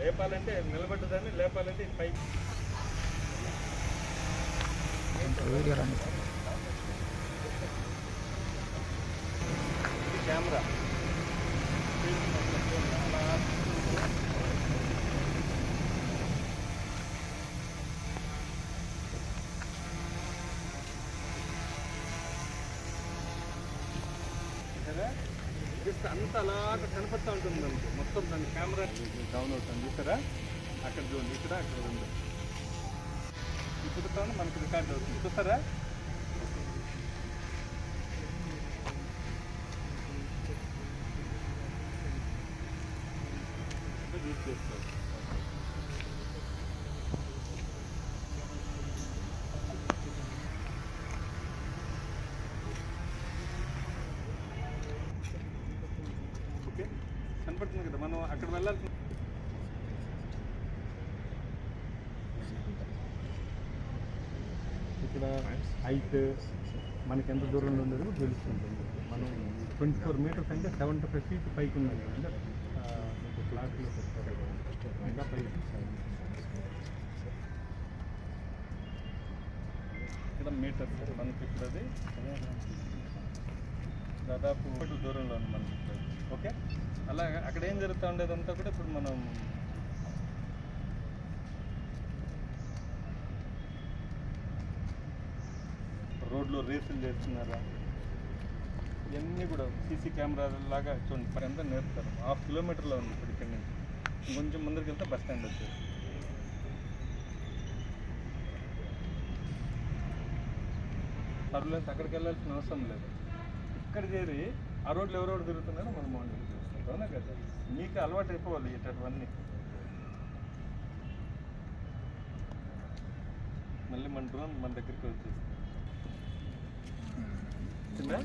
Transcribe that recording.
లేపాలంటే నిలబడ్డదాన్ని లేపాలంటే ఇది పైకి వీడియో రండి. ఇది కెమెరా. అంత అలాగ కనపడతా ఉంటుంది. మొత్తం దాని కెమెరా డౌన్ అవుతుంది చూసారా అక్కడ చూడండి ఇక్కడ అక్కడ ఉంది. ఇప్పుడు తాను మనకి రికార్డ్ అవుతుంది. చూసారా? యూజ్ చేస్తారు ఓకే కనపడుతుంది కదా మనం అక్కడ వెళ్ళాల్సిన ఇక్కడ హైట్ మనకి ఎంత దూరంలో ఉండేది కూడా తెలుస్తుంటుంది మనం ట్వంటీ ఫోర్ మీటర్స్ అంటే సెవెంటీ ఫైవ్ ఫీట్ పైకి ఉన్నది అంటే చెప్తారు ఇంకా పైకి ఇక్కడ మీటర్స్ మనకి ఇక్కడ అది దాదాపు దూరంలో ఉంది మనకి ఇక్కడ. ఓకే? అలాగా. అక్కడ ఏం జరుగుతూ ఉండేదంతా కూడా ఇప్పుడు మనం రోడ్లో రేసులు చేస్తున్నారా? ఇవన్నీ కూడా సీసీ కెమెరా లాగా చూడండి. మరి ఎంత నేర్పుతారు? హాఫ్ కిలోమీటర్లో ఉంది ఇప్పుడు ఇక్కడి నుంచి. కొంచెం ముందరికి వెళ్తే బస్ స్టాండ్ వచ్చేది. పర్లేదు అక్కడికి వెళ్ళాల్సిన అవసరం లేదు. ఇక్కడ చేరి ఆ రోడ్లు ఎవరెవరు తిరుగుతున్నారో మనం మానిటర్ చేస్తాం అవునా కదా? మీకు అలవాటు అయిపోవాలి ఇటువంటివన్నీ మళ్ళీ మన డ్రోన్ మన దగ్గరికి వచ్చేస్తుంది. వచ్చిందా